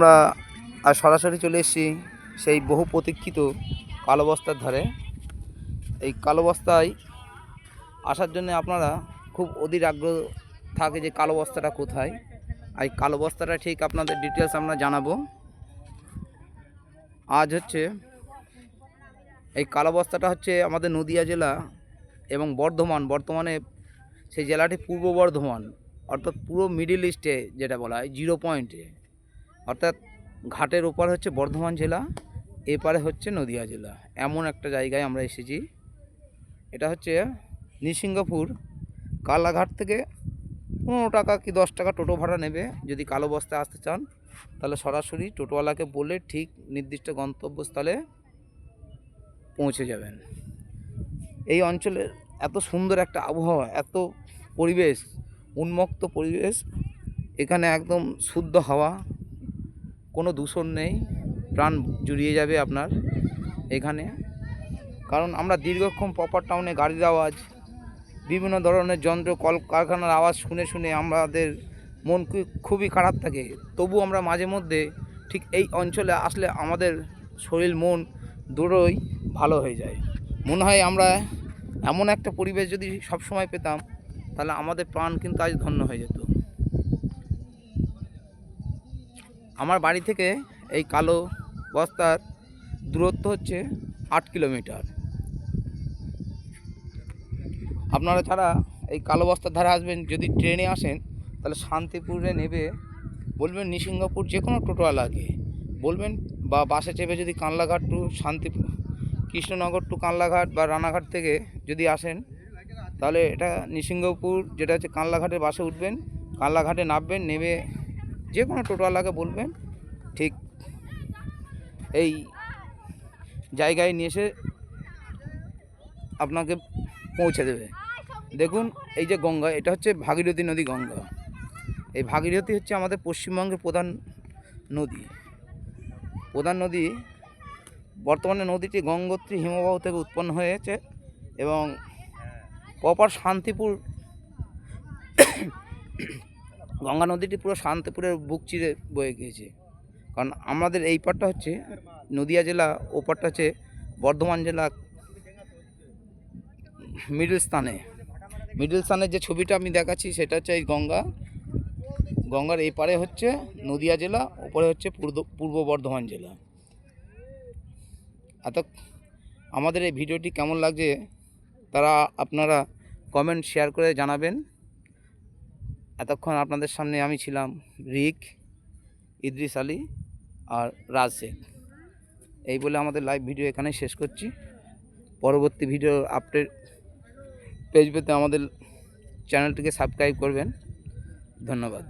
আমরা আর সরাসরি চলে এসেছি সেই বহু প্রতীক্ষিত কালো বস্তার ধারে। এই কালো বস্তায় আসার জন্য আপনারা খুব অধীর আগ্রহ থাকে যে কালো বস্তাটা কোথায়। আর এই কালো বস্তাটা ঠিক আপনাদের ডিটেলস আমরা জানাব। আজ হচ্ছে এই কালো বস্তাটা হচ্ছে আমাদের নদিয়া জেলা এবং বর্ধমান। বর্তমানে সেই জেলাটি পূর্ব বর্ধমান, অর্থাৎ পুরো মিডিল ইস্টে যেটা বলা হয় জিরো পয়েন্টে অর্থাৎ ঘাটের ওপার হচ্ছে বর্ধমান জেলা, এপারে হচ্ছে নদিয়া জেলা। এমন একটা জায়গায় আমরা এসেছি। এটা হচ্ছে নৃসিংহপুর। কালাঘাট থেকে পনেরো টাকা কি দশ টাকা টোটো ভাড়া নেবে। যদি কালো বস্তায় আসতে চান, তাহলে সরাসরি টোটোওয়ালাকে বলে ঠিক নির্দিষ্ট গন্তব্যস্থলে পৌঁছে যাবেন। এই অঞ্চলের এত সুন্দর একটা আবহাওয়া, এত পরিবেশ, উন্মুক্ত পরিবেশ, এখানে একদম শুদ্ধ হাওয়া। কোনো দূষণ নেই, প্রাণ জুড়িয়ে যাবে আপনার এখানে। কারণ আমরা দীর্ঘক্ষণ প্রপার টাউনে গাড়ির আওয়াজ, বিভিন্ন ধরনের যন্ত্র কল কারখানার আওয়াজ শুনে শুনে আমাদের মন খুবই খারাপ থাকে। তবু আমরা মাঝে মধ্যে ঠিক এই অঞ্চলে আসলে আমাদের শরীর, মন দুটোই ভালো হয়ে যায়। মনে হয় আমরা এমন একটা পরিবেশ যদি সব সময় পেতাম, তাহলে আমাদের প্রাণ কিন্তু আজ ধন্য হয়ে যেত। আমার বাড়ি থেকে এই কালো বস্তার দূরত্ব হচ্ছে আট কিলোমিটার। আপনারা ছাড়া এই কালো বস্তার ধারে আসবেন, যদি ট্রেনে আসেন, তাহলে শান্তিপুরে নেবে, বলবেন নিসিংহপুর যে কোনো টোটোওয়ালাকে বলবেন বা বাসে চেপে যদি কানলাঘাট টু শান্তিপুর কৃষ্ণনগর টু কানলাঘাট বা রানাঘাট থেকে যদি আসেন, তাহলে এটা নিসিংহপুর যেটা হচ্ছে কানলাঘাটের বাসে উঠবেন, কানলাঘাটে নামবেন, নেমে যে কোনো টোটোওয়ালাকে বলবেন, ঠিক এই জায়গায় নিয়ে এসে আপনাকে পৌঁছে দেবে। দেখুন, এই যে গঙ্গা, এটা হচ্ছে ভাগীরথী নদী গঙ্গা। এই ভাগীরথী হচ্ছে আমাদের পশ্চিমবঙ্গের প্রধান নদী। প্রধান নদী বর্তমানে নদীটি গঙ্গোত্রী হিমবাহ থেকে উৎপন্ন হয়েছে এবং প্রপার শান্তিপুর গঙ্গা নদীটি পুরো শান্তিপুরের বুক চিরে বয়ে গিয়েছে। কারণ আমাদের এই পারটা হচ্ছে নদিয়া জেলা, ও পারটা হচ্ছে বর্ধমান জেলা মিডল স্থানে। মিডল স্থানের যে ছবিটা আমি দেখাচ্ছি সেটা হচ্ছে এই গঙ্গা। গঙ্গার এই পারে হচ্ছে নদিয়া জেলা ওপরে হচ্ছে পূর্ব পূর্ব বর্ধমান জেলা। এত আমাদের এই ভিডিওটি কেমন লাগছে তারা আপনারা কমেন্ট শেয়ার করে জানাবেন। এতক্ষণ আপনাদের সামনে আমি ছিলাম রিক, ইদ্রিস আলী আর রাজ শেখ। এই বলে আমাদের লাইভ ভিডিও এখানে শেষ করছি। পরবর্তী ভিডিও আপডেট পেজ পেতে আমাদের চ্যানেলটিকে সাবস্ক্রাইব করবেন। ধন্যবাদ।